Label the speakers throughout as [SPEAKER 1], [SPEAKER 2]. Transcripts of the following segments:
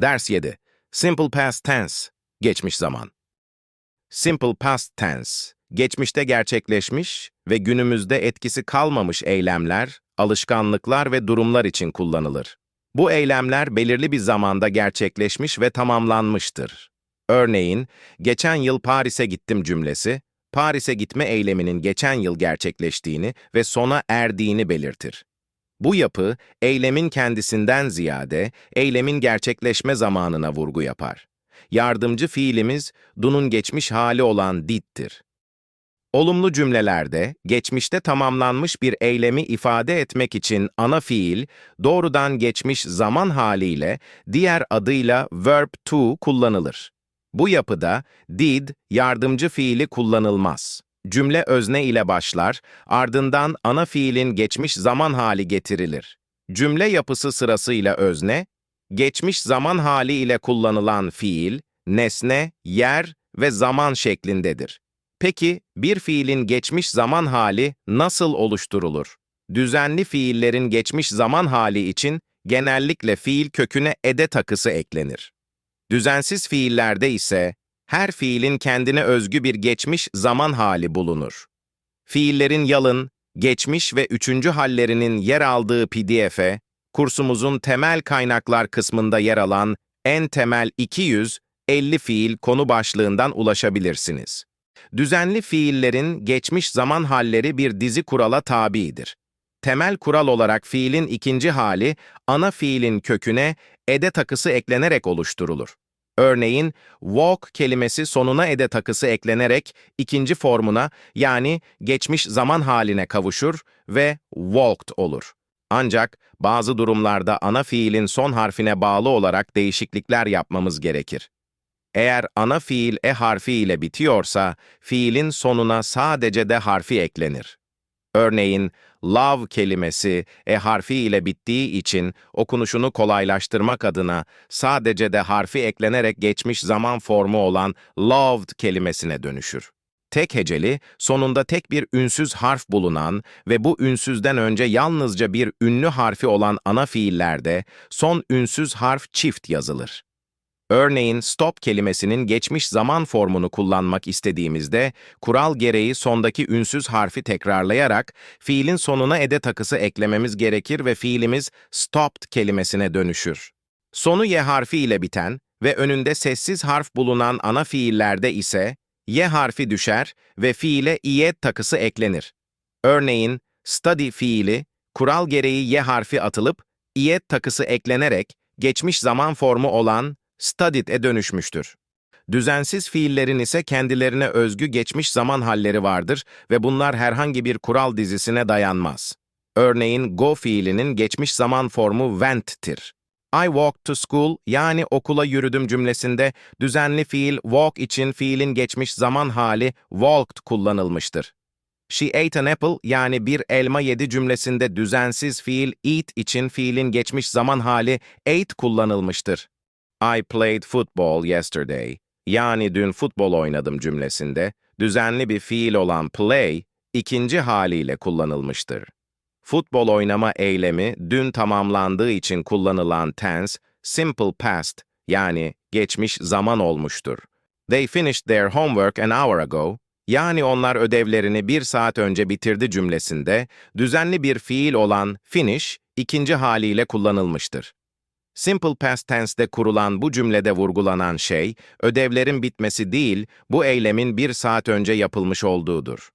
[SPEAKER 1] Ders 7. Simple past tense. Geçmiş zaman. Simple past tense. Geçmişte gerçekleşmiş ve günümüzde etkisi kalmamış eylemler, alışkanlıklar ve durumlar için kullanılır. Bu eylemler belirli bir zamanda gerçekleşmiş ve tamamlanmıştır. Örneğin, geçen yıl Paris'e gittim cümlesi, Paris'e gitme eyleminin geçen yıl gerçekleştiğini ve sona erdiğini belirtir. Bu yapı, eylemin kendisinden ziyade, eylemin gerçekleşme zamanına vurgu yapar. Yardımcı fiilimiz, dunun geçmiş hali olan did'tir. Olumlu cümlelerde, geçmişte tamamlanmış bir eylemi ifade etmek için ana fiil, doğrudan geçmiş zaman haliyle, diğer adıyla verb to kullanılır. Bu yapıda did, yardımcı fiili kullanılmaz. Cümle özne ile başlar, ardından ana fiilin geçmiş zaman hali getirilir. Cümle yapısı sırasıyla özne, geçmiş zaman hali ile kullanılan fiil, nesne, yer ve zaman şeklindedir. Peki, bir fiilin geçmiş zaman hali nasıl oluşturulur? Düzenli fiillerin geçmiş zaman hali için genellikle fiil köküne ede takısı eklenir. Düzensiz fiillerde ise her fiilin kendine özgü bir geçmiş zaman hali bulunur. Fiillerin yalın, geçmiş ve üçüncü hallerinin yer aldığı PDF'e, kursumuzun temel kaynaklar kısmında yer alan en temel 250 fiil konu başlığından ulaşabilirsiniz. Düzenli fiillerin geçmiş zaman halleri bir dizi kurala tabidir. Temel kural olarak fiilin ikinci hali, ana fiilin köküne ede takısı eklenerek oluşturulur. Örneğin, walk kelimesi sonuna ede takısı eklenerek ikinci formuna yani geçmiş zaman haline kavuşur ve walked olur. Ancak bazı durumlarda ana fiilin son harfine bağlı olarak değişiklikler yapmamız gerekir. Eğer ana fiil e harfi ile bitiyorsa, fiilin sonuna sadece de harfi eklenir. Örneğin, love kelimesi e harfi ile bittiği için okunuşunu kolaylaştırmak adına sadece de harfi eklenerek geçmiş zaman formu olan loved kelimesine dönüşür. Tek heceli, sonunda tek bir ünsüz harf bulunan ve bu ünsüzden önce yalnızca bir ünlü harfi olan ana fiillerde son ünsüz harf çift yazılır. Örneğin stop kelimesinin geçmiş zaman formunu kullanmak istediğimizde, kural gereği sondaki ünsüz harfi tekrarlayarak fiilin sonuna ede takısı eklememiz gerekir ve fiilimiz stopped kelimesine dönüşür. Sonu y harfi ile biten ve önünde sessiz harf bulunan ana fiillerde ise y harfi düşer ve fiile iyed takısı eklenir. Örneğin study fiili, kural gereği y harfi atılıp iyed takısı eklenerek geçmiş zaman formu olan studied'e dönüşmüştür. Düzensiz fiillerin ise kendilerine özgü geçmiş zaman halleri vardır ve bunlar herhangi bir kural dizisine dayanmaz. Örneğin go fiilinin geçmiş zaman formu went'tir. I walked to school yani okula yürüdüm cümlesinde düzenli fiil walk için fiilin geçmiş zaman hali walked kullanılmıştır. She ate an apple yani bir elma yedi cümlesinde düzensiz fiil eat için fiilin geçmiş zaman hali ate kullanılmıştır. I played football yesterday. Yani dün futbol oynadım cümlesinde düzenli bir fiil olan play ikinci haliyle kullanılmıştır. Futbol oynama eylemi dün tamamlandığı için kullanılan tense simple past yani geçmiş zaman olmuştur. They finished their homework an hour ago. Yani onlar ödevlerini bir saat önce bitirdi cümlesinde düzenli bir fiil olan finish ikinci haliyle kullanılmıştır. Simple past tense'de kurulan bu cümlede vurgulanan şey, ödevlerin bitmesi değil, bu eylemin bir saat önce yapılmış olduğudur.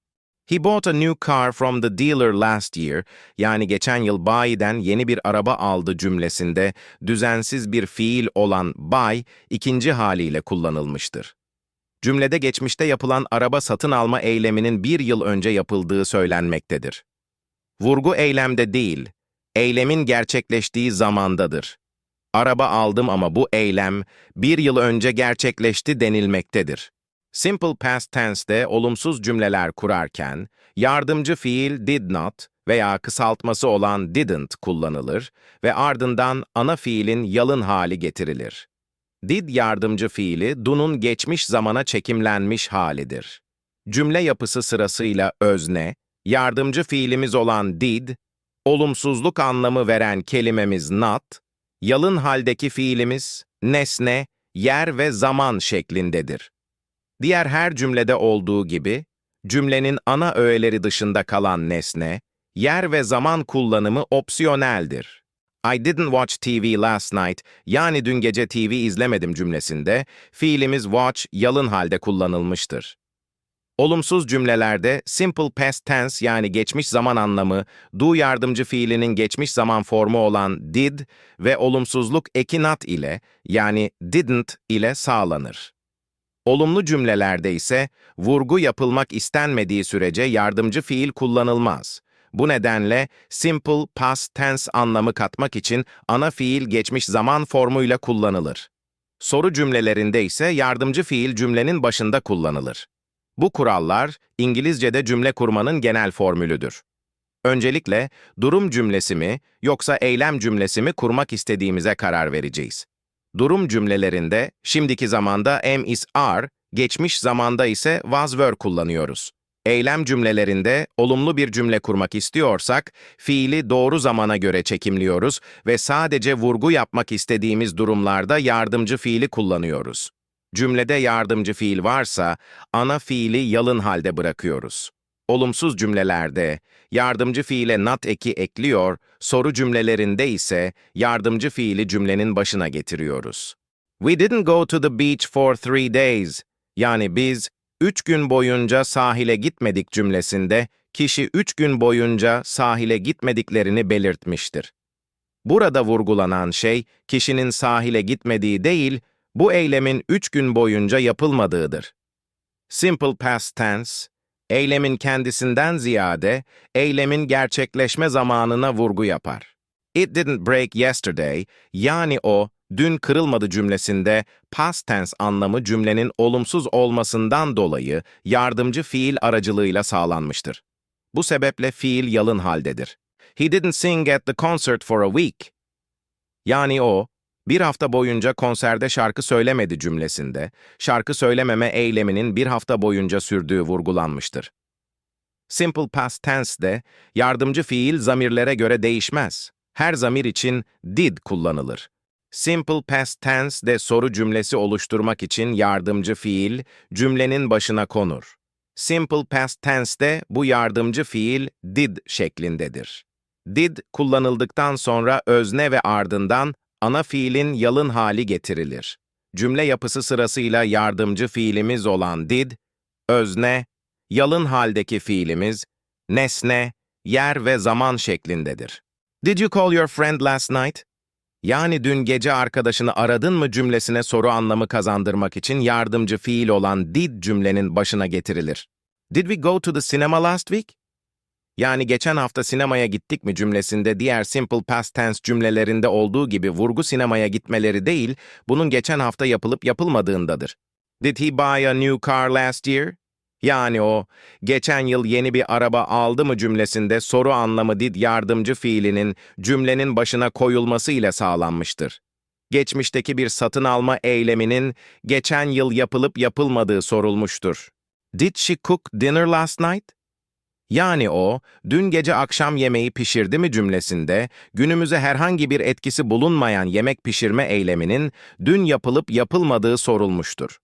[SPEAKER 1] He bought a new car from the dealer last year, yani geçen yıl bayiden yeni bir araba aldı cümlesinde düzensiz bir fiil olan buy ikinci haliyle kullanılmıştır. Cümlede geçmişte yapılan araba satın alma eyleminin bir yıl önce yapıldığı söylenmektedir. Vurgu eylemde değil, eylemin gerçekleştiği zamandadır. Araba aldım ama bu eylem bir yıl önce gerçekleşti denilmektedir. Simple past tense'de olumsuz cümleler kurarken, yardımcı fiil did not veya kısaltması olan didn't kullanılır ve ardından ana fiilin yalın hali getirilir. Did yardımcı fiili do'nun geçmiş zamana çekimlenmiş halidir. Cümle yapısı sırasıyla özne, yardımcı fiilimiz olan did, olumsuzluk anlamı veren kelimemiz not, yalın haldeki fiilimiz nesne, yer ve zaman şeklindedir. Diğer her cümlede olduğu gibi, cümlenin ana öğeleri dışında kalan nesne, yer ve zaman kullanımı opsiyoneldir. I didn't watch TV last night, yani dün gece TV izlemedim cümlesinde, fiilimiz watch yalın halde kullanılmıştır. Olumsuz cümlelerde simple past tense yani geçmiş zaman anlamı, do yardımcı fiilinin geçmiş zaman formu olan did ve olumsuzluk eki not ile yani didn't ile sağlanır. Olumlu cümlelerde ise vurgu yapılmak istenmediği sürece yardımcı fiil kullanılmaz. Bu nedenle simple past tense anlamı katmak için ana fiil geçmiş zaman formuyla kullanılır. Soru cümlelerinde ise yardımcı fiil cümlenin başında kullanılır. Bu kurallar İngilizce'de cümle kurmanın genel formülüdür. Öncelikle durum cümlesi mi yoksa eylem cümlesi mi kurmak istediğimize karar vereceğiz. Durum cümlelerinde şimdiki zamanda am is are, geçmiş zamanda ise was were kullanıyoruz. Eylem cümlelerinde olumlu bir cümle kurmak istiyorsak, fiili doğru zamana göre çekimliyoruz ve sadece vurgu yapmak istediğimiz durumlarda yardımcı fiili kullanıyoruz. Cümlede yardımcı fiil varsa, ana fiili yalın halde bırakıyoruz. Olumsuz cümlelerde yardımcı fiile not eki ekliyor, soru cümlelerinde ise yardımcı fiili cümlenin başına getiriyoruz. We didn't go to the beach for three days. Yani biz üç gün boyunca sahile gitmedik cümlesinde kişi üç gün boyunca sahile gitmediklerini belirtmiştir. Burada vurgulanan şey kişinin sahile gitmediği değil, bu eylemin üç gün boyunca yapılmadığıdır. Simple past tense, eylemin kendisinden ziyade eylemin gerçekleşme zamanına vurgu yapar. It didn't break yesterday, yani o, dün kırılmadı cümlesinde past tense anlamı cümlenin olumsuz olmasından dolayı yardımcı fiil aracılığıyla sağlanmıştır. Bu sebeple fiil yalın haldedir. He didn't sing at the concert for a week. Yani o, bir hafta boyunca konserde şarkı söylemedi cümlesinde, şarkı söylememe eyleminin bir hafta boyunca sürdüğü vurgulanmıştır. Simple past tense'de yardımcı fiil zamirlere göre değişmez. Her zamir için did kullanılır. Simple past tense de soru cümlesi oluşturmak için yardımcı fiil cümlenin başına konur. Simple past tense'de bu yardımcı fiil did şeklindedir. Did kullanıldıktan sonra özne ve ardından ana fiilin yalın hali getirilir. Cümle yapısı sırasıyla yardımcı fiilimiz olan did, özne, yalın haldeki fiilimiz, nesne, yer ve zaman şeklindedir. Did you call your friend last night? Yani dün gece arkadaşını aradın mı cümlesine soru anlamı kazandırmak için yardımcı fiil olan did cümlenin başına getirilir. Did we go to the cinema last week? Yani geçen hafta sinemaya gittik mi cümlesinde diğer simple past tense cümlelerinde olduğu gibi vurgu sinemaya gitmeleri değil, bunun geçen hafta yapılıp yapılmadığındadır. Did he buy a new car last year? Yani o, geçen yıl yeni bir araba aldı mı cümlesinde soru anlamı did yardımcı fiilinin cümlenin başına koyulması ile sağlanmıştır. Geçmişteki bir satın alma eyleminin geçen yıl yapılıp yapılmadığı sorulmuştur. Did she cook dinner last night? Yani o, dün gece akşam yemeği pişirdi mi cümlesinde, günümüze herhangi bir etkisi bulunmayan yemek pişirme eyleminin dün yapılıp yapılmadığı sorulmuştur.